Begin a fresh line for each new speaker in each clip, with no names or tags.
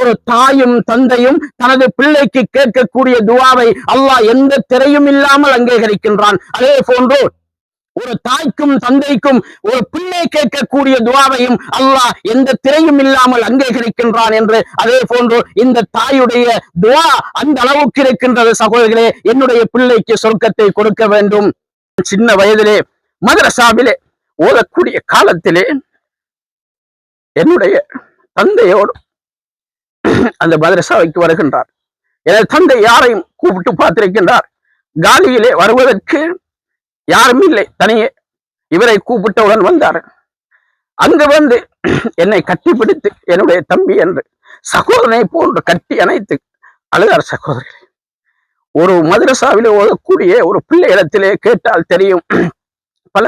ஒரு தாயும் தந்தையும் தனது பிள்ளைக்கு கேட்கக்கூடிய துவாவை அல்லாஹ் எந்த திரையும் இல்லாமல் அங்கீகரிக்கின்றான். அதே போன்று ஒரு தாய்க்கும் தந்தைக்கும் ஒரு பிள்ளை கேட்கக்கூடிய துவாவையும் அல்லாஹ் எந்த திரையும் இல்லாமல் அங்கீகரிக்கின்றான் என்று அதே போன்று இந்த தாயுடைய துவா அந்த அளவுக்கு இருக்கின்றது சகோதரர்களே. என்னுடைய பிள்ளைக்கு சொர்க்கத்தை கொடுக்க வேண்டும். சின்ன வயதிலே மதரசாவிலே ஓதக்கூடிய காலத்திலே என்னுடைய தந்தையோடு அந்த மதரசாவைக்கு வருகின்றார். எனது தந்தை யாரையும் கூப்பிட்டு பார்த்திருக்கின்றார். காலியிலே வருவதற்கு யாரும் இல்லை. தனியே இவரை கூப்பிட்டவுடன் வந்தார். அங்கு வந்து என்னை கட்டிப்பிடித்து என்னுடைய தம்பி என்று சகோதரனை போன்று கட்டி அணைத்து அழுதார் சகோதரர்களே ஒரு மதரசாவிலே ஓதக்கூடிய ஒரு பிள்ளை இடத்திலே கேட்டால் தெரியும். பல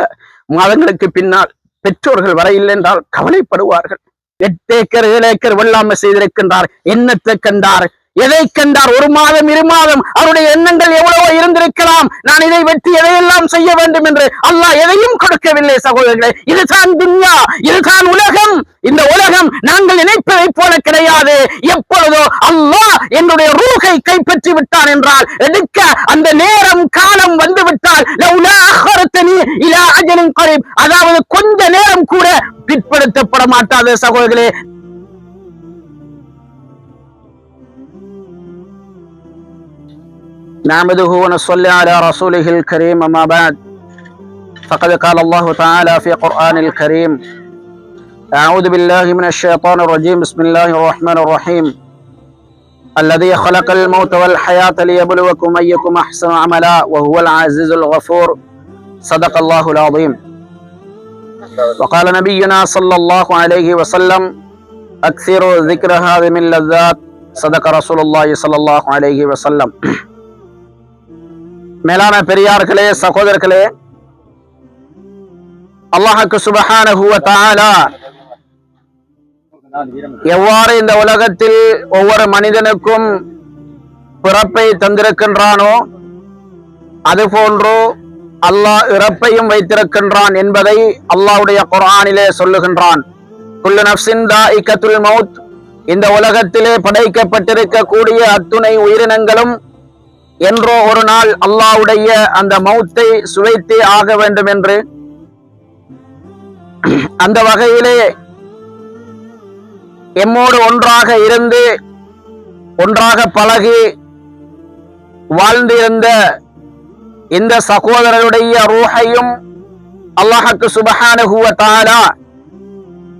மாதங்களுக்கு பின்னால் பெற்றோர்கள் வரையில்லை என்றால் கவலைப்படுவார்கள். எட்டு ஏக்கர் ஏழு ஏக்கர் வெள்ளாமை செய்திருக்கின்றார். என்னத்தை கண்டார்? எதை கண்டார்? ஒரு மாதம் இரு மாதம் அவருடைய எண்ணங்கள் எவ்வளவோ இருந்திருக்கலாம். நான் இதை வெற்றி எதையெல்லாம் செய்ய வேண்டும் என்று அல்லாஹ் எதையும் கொடுக்கவில்லை சகோதரர்களே. இதுதான் துன்யா இதுதான் உலகம். இந்த உலகம் நாங்கள் நினைப்பதை போல கிடையாது. எப்பொழுதோ அல்லாஹ் என்னுடைய ரூகை கைப்பற்றி விட்டான் என்றால் எடுக்க அந்த நேரம் காலம் வந்து விட்டால் அதாவது கொஞ்ச நேரம் கூட பிற்படுத்தப்பட மாட்டாது சகோதரர்களே. نعمده ونصلي على رسوله الكريم أما بعد. فقد قال الله تعالى في قرآن الكريم أعوذ بالله من الشيطان الرجيم بسم الله الرحمن الرحيم. الذي خلق الموت والحياة ليبلوكم أيكم أحسن عملا وهو العزيز الغفور. صدق الله العظيم. وقال نبينا صلى الله عليه وسلم أكثروا ذكر هذه من اللذات صدق رسول الله صلى الله عليه وسلم. மேலான பெரியார்களே சகோதரர்களே அல்லாஹுக்கு சுபஹானஹு எவ்வாறு இந்த உலகத்தில் ஒவ்வொரு மனிதனுக்கும் பிறப்பை தந்திருக்கின்றானோ அதுபோன்று அல்லாஹ் இறப்பையும் வைத்திருக்கின்றான் என்பதை அல்லாஹுடைய குரானிலே சொல்லுகின்றான். குல்லு நஃப்ஸின் மவுத். இந்த உலகத்திலே படைக்கப்பட்டிருக்கக்கூடிய அத்துணை உயிரினங்களும் என்றோ ஒரு நாள் அல்லாவுடைய அந்த மௌத்தை சுவைத்தே ஆக வேண்டும் என்று. அந்த வகையிலே எம்மோடு ஒன்றாக இருந்து ஒன்றாக பழகி வாழ்ந்திருந்த இந்த சகோதரருடைய ரூஹையும் அல்லாஹுக்கு சுபஹானுகுவ தாரா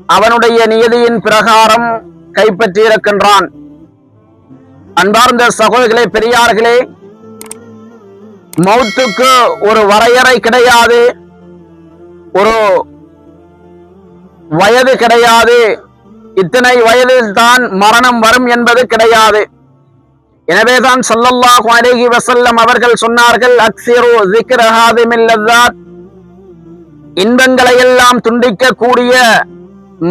அவனுடைய நியதியின் பிரகாரம் கைப்பற்றியிருக்கின்றான். அன்பார்ந்த சகோதரர்களே பெரியார்களே மௌத்துக்கு ஒரு வரையறை கிடையாது. ஒரு வயது கிடையாது. இத்தனை வயதில் தான் மரணம் வரும் என்பது கிடையாது. எனவேதான் சல்லல்லாஹு அலேஹி வசல்லம் அவர்கள் சொன்னார்கள் அக்சிரு ஜிக்ர ஹாதிமில்லதாத் இன்பங்களை எல்லாம் துண்டிக்கக்கூடிய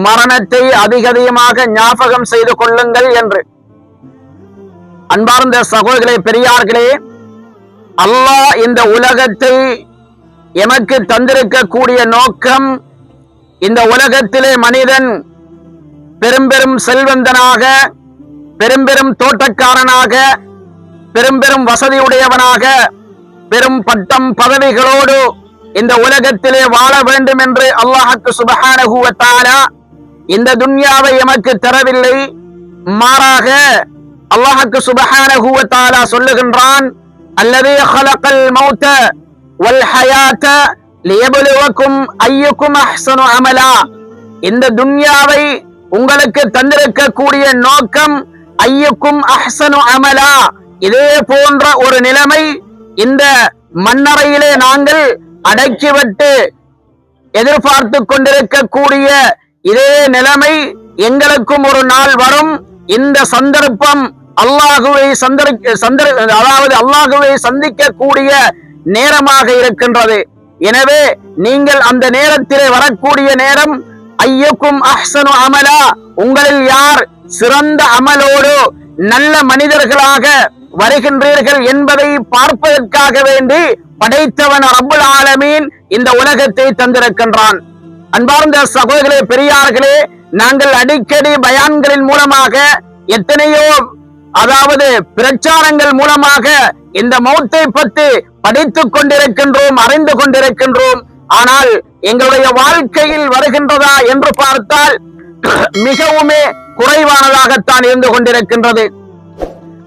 மரணத்தை அதிகதிகமாக ஞாபகம் செய்து கொள்ளுங்கள் என்று. அன்பார்ந்த சகோதரர்களே பெரியார்களே அல்லாஹ் இந்த உலகத்தை எமக்கு தந்திருக்கக்கூடிய நோக்கம் இந்த உலகத்திலே மனிதன் பெரும்பெரும் செல்வந்தனாக பெரும்பெரும் தோட்டக்காரனாக பெரும்பெரும் வசதியுடையவனாக பெரும் பட்டம் பதவிகளோடு இந்த உலகத்திலே வாழ வேண்டும் என்று அல்லாஹுக்கு சுபகானகுவத்தாரா இந்த துன்யாவை எமக்கு தரவில்லை. மாறாக அல்லாஹுக்கு சுபகானகுவத்தாரா சொல்லுகின்றான் الذي خلق الموت والحياة ليبلوكم أيكم أحسن عملا. இந்த துன்யாவை உங்களுக்கு தந்திருக்கக்கூடிய நோக்கம் ஐயக்கும் அஹ்சனு அமலா. இதே போன்ற ஒரு நிலைமை இந்த மன்னரையிலே நாங்கள் அடக்கிவிட்டு எதிர்பார்த்து கொண்டிருக்கக்கூடிய இதே நிலைமை எங்களுக்கும் ஒரு நாள் வரும். இந்த சந்தர்ப்பம் அல்லாஹுவை சந்தர் சந்தர் அதாவது அல்லாஹுவை சந்திக்கக்கூடிய நேரமாக இருக்கின்றது. எனவே நீங்கள் அந்த நேரத்திலே வரக்கூடிய நேரம் ஐயக்கும் அஹ்சனு அமலா உங்களில் யார் சிறந்த அமலோடு நல்ல மனிதர்களாக வருகின்றீர்கள் என்பதை பார்ப்பதற்காக வேண்டி படைத்தவன் அபுல் ஆலமீன் இந்த உலகத்தை தந்திருக்கின்றான். அன்பார்ந்த சகோதரர்களே பெரியார்களே நாங்கள் அடிக்கடி பயான்களின் மூலமாக எத்தனையோ அதாவது பிரச்சாரங்கள் மூலமாக இந்த மௌத்தை பற்றி படித்துக் கொண்டிருக்கின்றோம் அறிந்து கொண்டிருக்கின்றோம். ஆனால் எங்களுடைய வாழ்க்கையில் வருகின்றதா என்று பார்த்தால் மிகவுமே குறைவானதாகத்தான் இருந்து கொண்டிருக்கின்றது.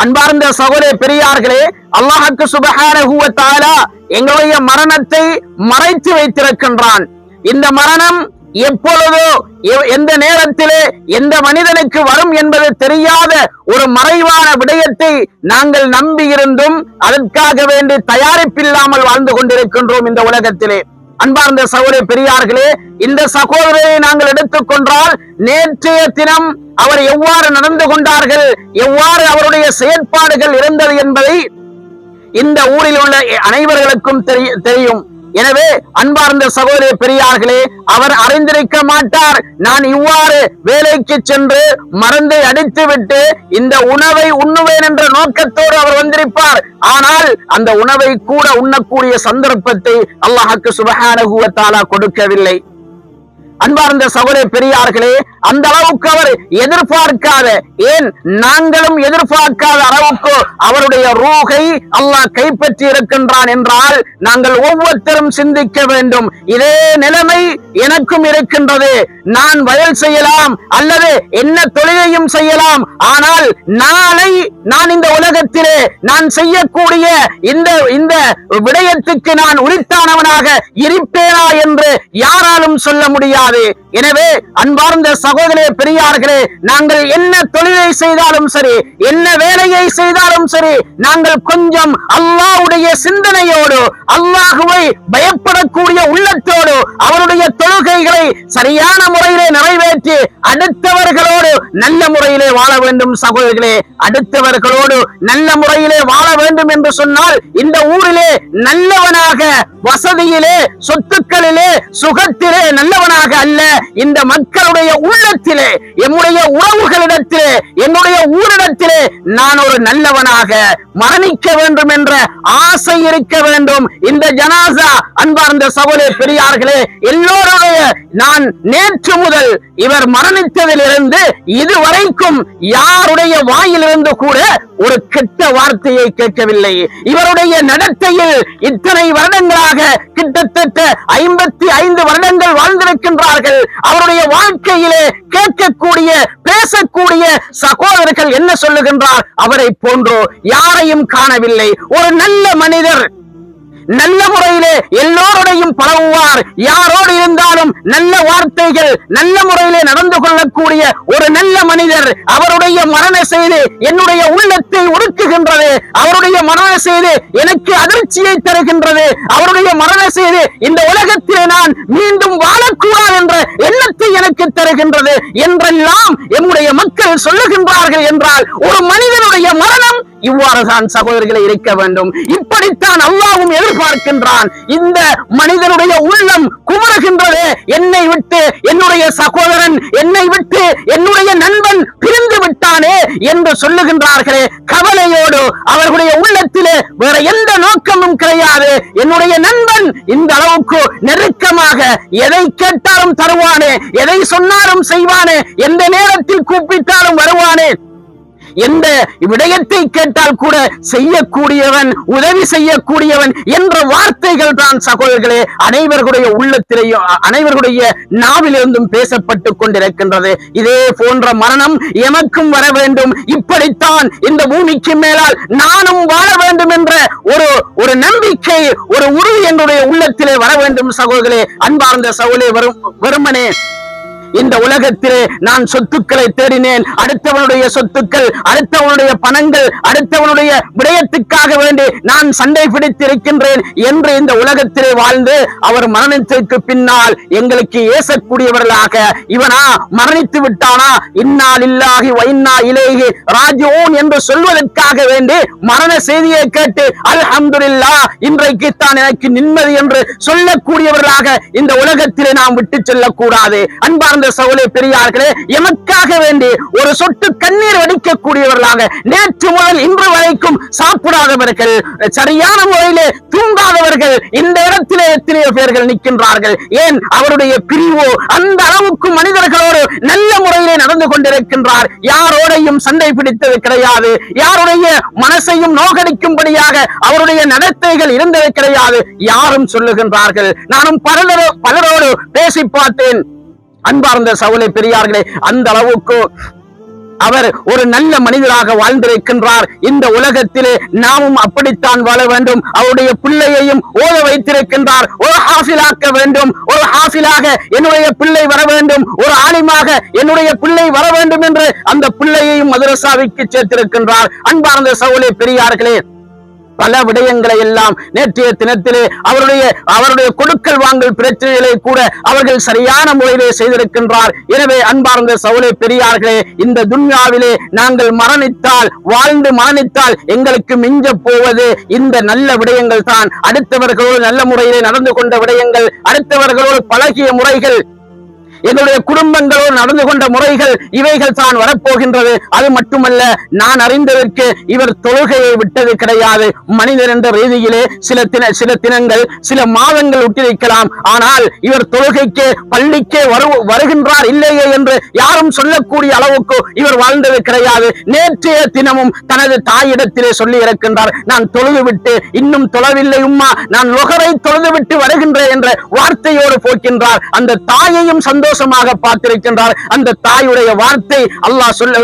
அன்பார்ந்த சகோதர பெரியார்களே அல்லாஹுக்கு சுபகாரகுவ தாலா எங்களுடைய மரணத்தை மறைத்து வைத்திருக்கின்றான். இந்த மரணம் எப்பொழுதோ எ- எந்த நேரத்திலே எந்த மனிதனுக்கு வரும் என்பது தெரியாத ஒரு மறைவான விடயத்தை நாங்கள் நம்பியிருந்தும் அதற்காக வேண்டி தயாரிப்பில்லாமல் வாழ்ந்து கொண்டிருக்கின்றோம் இந்த உலகத்திலே. அன்பார்ந்த சகோதர பெரியார்களே இந்த சகோதரரை நாங்கள் எடுத்துக்கொண்டால் நேற்றைய தினம் அவர் எவ்வாறு நடந்து கொண்டார்கள் எவ்வாறு அவருடைய செயற்பாடுகள் இருந்தது என்பதை இந்த ஊரில் உள்ள அனைவர்களுக்கும் தெரியும். எனவே அன்பார்ந்த சகோதர பெரியார்களே அவர் அறிந்திருக்க மாட்டார். நான் இவ்வாறு வேலைக்கு சென்று மருந்தை அடித்துவிட்டு இந்த உணவை உண்ணுவேன் என்ற நோக்கத்தோடு அவர் வந்திருப்பார். ஆனால் அந்த உணவை கூட உண்ணக்கூடிய சந்தர்ப்பத்தை அல்லாஹுக்கு சுபஹானஹு கொடுக்கவில்லை. அன்பார்ந்த சகோதர பெரியார்களே அந்த அளவுக்கு அவர் எதிர்பார்க்காத ஏன் நாங்களும் எதிர்பார்க்காத அளவுக்கு அவருடைய ரூகை அல்லாஹ் கைப்பற்றி இருக்கின்றான் என்றால் நாங்கள் ஒவ்வொருத்தரும் சிந்திக்க வேண்டும். இதே நிலைமை எனக்கும் இருக்கின்றது. நான் வயல் செய்யலாம் அல்லது என்ன தொழிலையும் செய்யலாம். ஆனால் நாளை நான் இந்த உலகத்திலே நான் செய்யக்கூடிய இந்த இந்த விடயத்துக்கு நான் உரித்தானவனாக இருப்பேனா என்று யாராலும் சொல்ல முடியாது. எனவே அன்பார்ந்த சகோதரே பெரியார்களே நாங்கள் என்ன தொழிலை செய்தாலும் சரி என்ன வேலையை செய்தாலும் சரி நாங்கள் கொஞ்சம் அல்லாஹ்வுடைய சிந்தனையோடு அல்லாஹுவை பயப்படக்கூடிய உள்ளத்தோடு அவருடைய தொழுகைகளை சரியான முறையிலே நிறைவேற்றி அடுத்தவர்களோடு நல்ல முறையிலே வாழ வேண்டும் சகோதரர்களே. அடுத்தவர்களோடு நல்ல முறையிலே வாழ வேண்டும் என்று சொன்னால் இந்த ஊரிலே நல்லவனாக வசதியிலே சொத்துக்களிலே சுகத்திலே நல்லவனாக அல்ல. இந்த மக்களுடைய உள்ளத்திலே எம்முடைய உறவுகளிடத்திலே என்னுடைய ஊரிடத்திலே நான் ஒரு நல்லவனாக மரணிக்க வேண்டும் என்ற ஆசை இருக்க வேண்டும். இந்த ஜனாசா அன்பார்ந்த சகோதர பெரியார்களே எல்லோருடைய நான் நேற்று முதல் இவர் மரணித்ததிலிருந்து இதுவரைக்கும் யாருடைய வாயிலிருந்து கூட ஒரு கெட்ட வார்த்தையை கேட்கவில்லை. இவருடைய நடத்தையில் இத்தனை வருடங்களாக கிட்டத்தட்ட ஐம்பத்தி ஐந்து வருடங்கள் வாழ்ந்திருக்கின்றார்கள். அவருடைய வாழ்க்கையிலே கேட்கக்கூடிய பேசக்கூடிய சகோதரர்கள் என்ன சொல்லுகின்றார்? அவரை போன்றோ யாரையும் காணவில்லை. ஒரு நல்ல மனிதர். நல்ல முறையிலே எல்லோருடையும் பழகுவார். யாரோடு இருந்தாலும் நல்ல வார்த்தைகள் நல்ல முறையிலே நடந்து கொள்ளக்கூடிய ஒரு நல்ல மனிதர் அவருடைய மரண செய்தி என்னுடைய உள்ளத்தை உருக்குகின்றது அவருடைய மரண செய்தி எனக்கு அதிர்ச்சியை தருகின்றது. அவருடைய மரண செய்தி இந்த உலகத்திலே நான் மீண்டும் வாழக்கூடாது என்ற எண்ணத்தை எனக்கு தருகின்றது என்றெல்லாம் எம்முடைய மக்கள் சொல்லுகின்றார்கள் என்றால் ஒரு மனிதனுடைய மரணம் இவ்வாறு தான் சகோதரிகளை இருக்க வேண்டும். இப்படித்தான் அல்லாவும் எதிர்பார்க்கின்றான். இந்த மனிதனுடைய உள்ளம் குமருகின்றது என்னை விட்டு என்னுடைய சகோதரன் என்னை விட்டு என்னுடைய நண்பன் பிரிந்து விட்டானே என்று சொல்லுகின்றார்களே. கவலையோடு அவர்களுடைய உள்ளத்திலே வேற எந்த நோக்கமும் கிடையாது. என்னுடைய நண்பன் இந்த அளவுக்கு நெருக்கமாக எதை கேட்டாலும் தருவானே எதை சொன்னாலும் செய்வானே எந்த நேரத்தில் கூப்பிட்டாலும் வருவானே. எந்த விடயத்தை கேட்டால் கூட செய்யக்கூடியவன் உதவி செய்யக்கூடியவன் என்ற வார்த்தைகள் தான் சகோதரர்களே அனைவர்களுடைய உள்ளத்திலேயும் அனைவருடைய நாவிலிருந்தும் பேசப்பட்டு கொண்டிருக்கின்றது. இதே போன்ற மரணம் எமக்கும் வர வேண்டும். இப்படித்தான் இந்த பூமிக்கு மேலால் நானும் வாழ வேண்டும் என்ற ஒரு ஒரு நம்பிக்கை ஒரு உறுதி என்னுடைய உள்ளத்திலே வர வேண்டும் சகோதரர்களே. அன்பார்ந்த சகோதரே வரும் வெறுமனே இந்த உலகத்திலே நான் சொத்துக்களை தேடினேன். அடுத்தவனுடைய சொத்துக்கள் அடுத்தவனுடைய பணங்கள் அடுத்தவனுடைய விடயத்துக்காக வேண்டி நான் சண்டை பிடித்து இருக்கின்றேன் என்று இந்த உலகத்திலே வாழ்ந்து அவர் மரணத்திற்கு பின்னால் எங்களுக்கு ஏசக்கூடியவர்களாக இவனா மரணித்து விட்டானா? இன்னால் இல்லாகி வைன்னா இலேகி ராஜோன் என்று சொல்வதற்காக வேண்டி மரண செய்தியை கேட்டு அல்ஹம்துல்லா இன்றைக்கு தான் எனக்கு நிம்மதி என்று சொல்லக்கூடியவர்களாக இந்த உலகத்திலே நாம் விட்டு செல்லக்கூடாது. அன்பார்ந்த அன்பார்ந்த சகோதரி பெரியார்களே எமக்காக வேண்டி ஒரு சொட்டு கண்ணீர் வடிக்கக்கூடியவர்களாக நேற்று முதல் இன்று வரைக்கும் சாப்பிடாதவர்கள் சரியான முறையிலே தூங்காதவர்கள் இந்த இடத்திலே எத்தனையோ பேர்கள் நிற்கின்றார்கள். ஏன்? அவருடைய பிரிவோ அந்த அளவுக்கு மனிதர்களோடு நல்ல முறையிலே நடந்து கொண்டிருக்கின்றார். யாரோடையும் சண்டை பிடித்தது கிடையாது. யாருடைய மனசையும் நோகடிக்கும்படியாக அவருடைய நடத்தைகள் இருந்தது கிடையாது. யாரும் சொல்லுகின்றார்கள். நானும் பலரோ பலரோடு பேசி பார்த்தேன். அன்பார்ந்த சவுளை பெரியார்களே அந்த அளவுக்கு அவர் ஒரு நல்ல மனிதராக வாழ்ந்திருக்கின்றார். இந்த உலகத்திலே நாமும் அப்படித்தான் வாழ வேண்டும். அவருடைய பிள்ளையையும் ஓத வைத்திருக்கின்றார். ஒரு ஹாசிலாக்க வேண்டும். ஒரு ஹாசிலாக என்னுடைய பிள்ளை வர வேண்டும். ஒரு ஆலிமாக என்னுடைய பிள்ளை வர வேண்டும் என்று அந்த பிள்ளையையும் மதுரசாவிக்கு சேர்த்திருக்கின்றார். அன்பார்ந்த சவுளை பெரியார்களே பல விடயங்களை எல்லாம் நேற்றைய தினத்திலே அவருடைய அவருடைய கொடுக்கல் வாங்கல் பிரச்சனைகளை கூட அவர்கள் சரியான முறையிலே செய்திருக்கின்றார். எனவே அன்பார்ந்த சவுளை பெரியார்களே இந்த துன்யாவிலே நாங்கள் மரணித்தால் வாழ்ந்து மரணித்தால் எங்களுக்கு மிஞ்ச போவது இந்த நல்ல விடயங்கள் தான் அடுத்தவர்களோடு நல்ல முறையிலே நடந்து கொண்ட விடயங்கள் அடுத்தவர்களோடு பழகிய முறைகள் என்னுடைய குடும்பங்களோடு நடந்து கொண்ட முறைகள் இவைகள் தான் வரப்போகின்றது. அது மட்டுமல்ல நான் அறிந்ததற்கு இவர் தொழுகையை விட்டது கிடையாது. மனிதர் என்ற ரீதியிலே சில தின சில தினங்கள் சில மாதங்கள் விட்டிருக்கலாம் ஆனால் இவர் தொழுகைக்கு பள்ளிக்கே வருகின்றார் இல்லையே என்று யாரும் சொல்லக்கூடிய அளவுக்கு இவர் வாழ்ந்தது கிடையாது. நேற்றைய தினமும் தனது தாயிடத்திலே சொல்லி இருக்கின்றார் நான் தொழுது விட்டு இன்னும் தொழவில்லை உம்மா. நான் நுகரை தொழுது விட்டு வருகின்றேன் என்ற வார்த்தையோடு போக்கின்றார். அந்த தாயையும் சந்தோஷமாக பார்த்திருக்கின்றார். அந்த தாயுடைய வார்த்தை அல்லாஹ் சொல்ல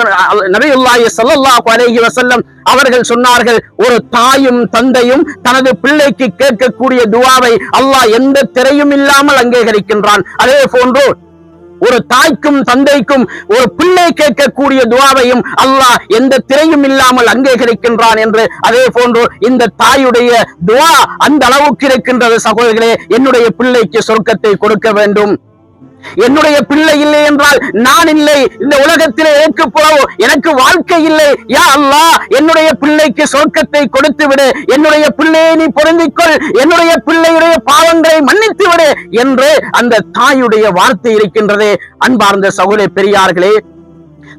நபியுல்லாஹி ஸல்லல்லாஹு அலைஹி வஸல்லம் அவர்கள் சொன்னார்கள் ஒரு தாயும் தந்தையும் தனது பிள்ளைக்கு கேட்கக்கூடிய துவாவை அல்லாஹ் எந்த திரையும் இல்லாமல் அங்கீகரிக்கின்றான். அதே போன்று ஒரு தாய்க்கும் தந்தைக்கும் ஒரு பிள்ளை கேட்கக்கூடிய துவாவையும் அல்லாஹ் எந்த திரையும் இல்லாமல் அங்கீகரிக்கின்றான் என்று. அதே போன்று இந்த தாயுடைய துவா அந்த அளவுக்கு இருக்கின்றது சகோதரர்களே. என்னுடைய பிள்ளைக்கு சொர்க்கத்தை கொடுக்க வேண்டும். என்னுடைய பிள்ளை இல்லை என்றால் நான் இல்லை. இந்த உலகத்திலே எனக்கு போவோ எனக்கு வாழ்க்கை இல்லை. யா அல்லா என்னுடைய பிள்ளைக்கு சொர்க்கத்தை கொடுத்து விடு என்னுடைய பிள்ளையை நீ பொருந்திக்கொள். என்னுடைய பிள்ளையுடைய பாவங்களை மன்னித்து விடு என்று அந்த தாயுடைய வார்த்தை இருக்கின்றதே. அன்பார்ந்த சகோதர பெரியார்களே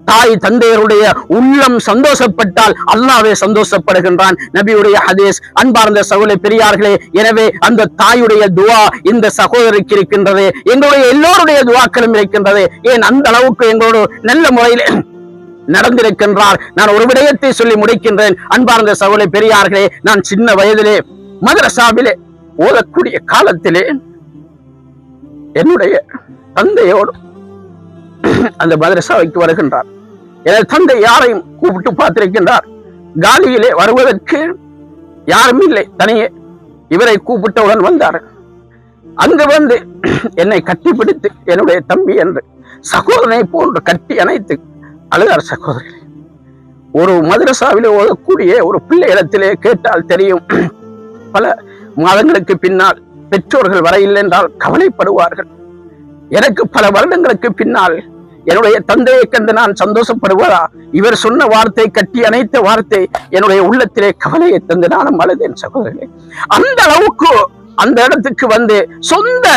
தாய் தந்தையருடைய உள்ளம் சந்தோஷப்பட்டால் அல்லாவே சந்தோஷப்படுகின்றான். நபியுடைய ஹதீஸ் அன்பார்ந்த சகோதர பெரியார்களே எனவே அந்த தாயுடைய துவா இந்த சகோதரிக்கு இருக்கின்றது. எங்களுடைய எல்லோருடைய துவாக்களும் இருக்கின்றது. ஏன் அந்த அளவுக்கு எங்களோட நல்ல முறையில் நடந்திருக்கின்றார். நான் ஒரு விடயத்தை சொல்லி முடிக்கின்றேன். அன்பார்ந்த சகோதரி பெரியார்களே நான் சின்ன வயதிலே மதரசாவிலே ஓதக்கூடிய காலத்திலே என்னுடைய தந்தையோடு அந்த மதரசாவைக்கு வருகின்றார். எனது தந்தை யாரையும் கூப்பிட்டு பார்த்திருக்கின்றார். காலியிலே வருவதற்கு யாரும் இல்லை. தனியே இவரை கூப்பிட்டவுடன் வந்தார். அங்கு வந்து என்னை கட்டி பிடித்து என்னுடைய தம்பி என்று சகோதரனை போன்று கட்டி அணைத்து அழுதார் சகோதரர்களே ஒரு மதுரசாவிலே ஓதக்கூடிய ஒரு பிள்ளை இடத்திலே கேட்டால் தெரியும். பல மாதங்களுக்கு பின்னால் பெற்றோர்கள் வரையில்லை என்றால் கவலைப்படுவார்கள். எனக்கு பல வருடங்களுக்கு பின்னால் என்னுடைய தந்தையை கண்டு நான் சந்தோஷப்படுவதா? இவர் சொன்ன வார்த்தை கட்டி அணைத்த வார்த்தை என்னுடைய உள்ளத்திலே கவலையை தந்து நானும் அழுதேன் சகோதரர்களே. அந்த அளவுக்கு அந்த இடத்துக்கு வந்து சொந்த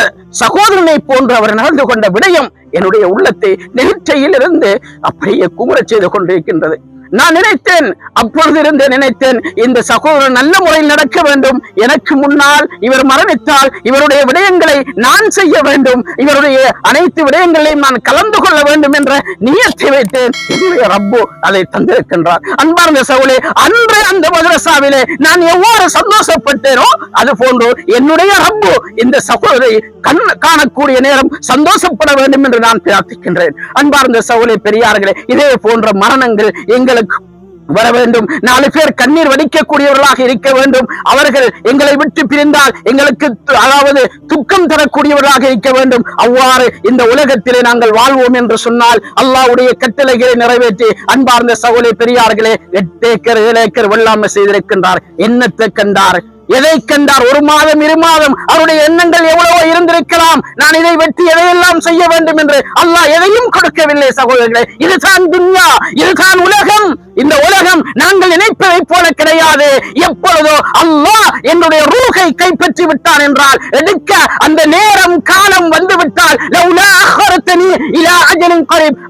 சகோதரனை போன்று அவர் நடந்து கொண்ட விடயம் என்னுடைய உள்ளத்தை நெகிழ்ச்சியில் இருந்து அப்படியே குமுறச் செய்து கொண்டிருக்கின்றது. நான் நினைத்தேன் அப்பொழுது இருந்து நினைத்தேன் இந்த சகோதரன் நல்ல முறையில் நடக்க வேண்டும். எனக்கு முன்னால் இவர் மரணித்தால் இவருடைய விடயங்களை நான் செய்ய வேண்டும். இவருடைய அனைத்து விடயங்களையும் நான் கலந்து கொள்ள வேண்டும் என்ற நியத்தை வைத்தேன். என்னுடைய ரப்பு அதை தந்திருக்கின்றார். அன்பார்ந்த சகோலே அன்று அந்த மதரசாவிலே நான் எவ்வாறு சந்தோஷப்பட்டேனோ அது போன்று என்னுடைய ரப்பு இந்த சகோதரை கண் காணக்கூடிய நேரம் சந்தோஷப்பட வேண்டும் என்று நான் பிரார்த்திக்கின்றேன். அன்பார்ந்த சகோலே பெரியார்களே இதே போன்ற மரணங்கள் எங்களுக்கு வர வேண்டும். நாலு பேர் கண்ணீர் வடிக்கக்கூடியவர்களாக இருக்க வேண்டும். அவர்கள் எங்களை விட்டு பிரிந்தால் எங்களுக்கு அதாவது துக்கம் தரக்கூடியவர்களாக இருக்க வேண்டும். அவ்வாறு இந்த உலகத்திலே நாங்கள் வாழ்வோம் என்று சொன்னால் அல்லாவுடைய கட்டளைகளை நிறைவேற்றி அன்பார்ந்த சகோலை பெரியார்களே எட்டு ஏக்கர் ஏழு ஏக்கர் வெள்ளாமை செய்திருக்கின்றார். என்னத்தை கண்டார்? எதை கண்டார்? ஒரு மாதம் இரு மாதம் அவருடைய எண்ணங்கள் எவ்வளவோ இருந்திருக்கலாம். நான் இதை வெற்றி எதையெல்லாம் செய்ய வேண்டும் என்று அல்லாஹ் எதையும் கொடுக்கவில்லை சகோதரர்களே. இதுதான் துன்யா இதுதான் உலகம். இந்த உலகம் நாங்கள் நினைப்பதை போல கிடையாது. எப்பொழுதோ அல்லாஹ் என்னுடைய ரூகை கைப்பற்றி விட்டான் என்றால் எடுக்க அந்த நேரம் காலம் வந்து விட்டால்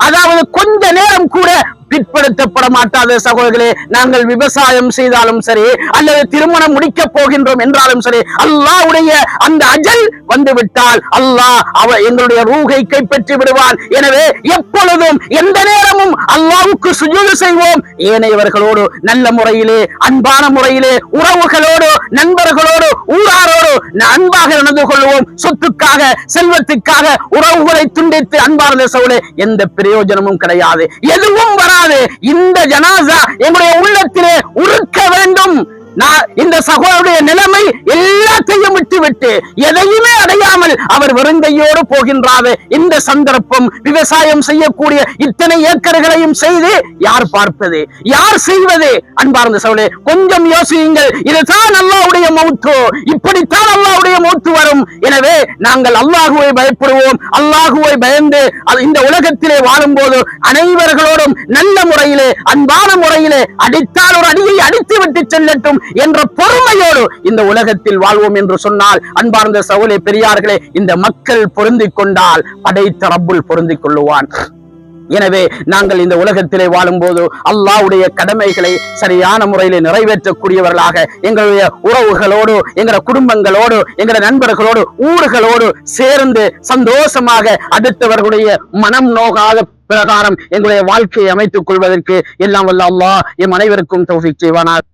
அதாவது கொஞ்ச நேரம் கூட பிற்படுத்தப்பட மாட்டாத சகோதரர்களே. நாங்கள் விவசாயம் செய்தாலும் சரி அல்லது திருமணம் முடிக்க போகின்றோம் என்றாலும் சரி அல்லாவுடைய அந்த அஜல் வந்துவிட்டால் அல்லாஹ் அவ எங்களுடைய ரூகை கைப்பற்றி விடுவான். எனவே எப்பொழுதும் எந்த நேரமும் அல்லாவுக்கு சுஜூது செய்வோம். ஏனையவர்களோடு நல்ல முறையிலே அன்பான முறையிலே உறவுகளோடு நண்பர்களோடு ஊராரோடு அன்பாக நடந்து கொள்வோம். சொத்துக்காக செல்வத்துக்காக உறவுகளை துண்டித்து அன்பார்ந்த சவுளே எந்த பிரயோஜனமும் கிடையாது. எதுவும் கூடாது இந்த ஜனாசா எங்களுடைய உள்ளத்திலே உருக்க வேண்டும். நான் இந்த சகோதரருடைய நிலைமை எல்லாத்தையும் விட்டுவிட்டு எதையுமே அடையாமல் அவர் வெறுங்கையோடு போகின்றாரு. இந்த சந்தர்ப்பம் விவசாயம் செய்யக்கூடிய இத்தனை ஏக்கர்களையும் செய்து யார் பார்ப்பது? யார் செய்வது? அன்பார்ந்த சோழே கொஞ்சம் யோசியுங்கள். இதுதான் அல்லாவுடைய மௌத்து. இப்படித்தான் அல்லாவுடைய மௌத்து வரும். எனவே நாங்கள் அல்லாஹுவை பயப்படுவோம். அல்லாஹுவை பயந்து அது இந்த உலகத்திலே வாழும்போது அனைவர்களோடும் நல்ல முறையிலே அன்பான முறையிலே அடித்தால் ஒரு அடியை அடித்து விட்டு செல்லட்டும். என்ற பொறுமையோடு இந்த உலகத்தில் வாழ்வோம் என்று சொன்னால் அன்பார்ந்த சவுலே பெரியார்களே இந்த மக்கள் பொருந்திக் கொண்டால் படைத்த ரப்புல் பொருந்திக் கொள்ளுவான். எனவே நாங்கள் இந்த உலகத்திலே வாழும்போது அல்லாவுடைய கடமைகளை சரியான முறையில் நிறைவேற்றக்கூடியவர்களாக எங்களுடைய உறவுகளோடு எங்களுடைய குடும்பங்களோடு எங்களுடைய நண்பர்களோடு ஊர்களோடு சேர்ந்து சந்தோஷமாக அடுத்தவர்களுடைய மனம் நோகாத பிரகாரம் எங்களுடைய வாழ்க்கையை அமைத்துக் கொள்வதற்கு எல்லாம் வல்ல அல்லாஹ் எம் அனைவருக்கும் தௌஃபீக் செய்வானார்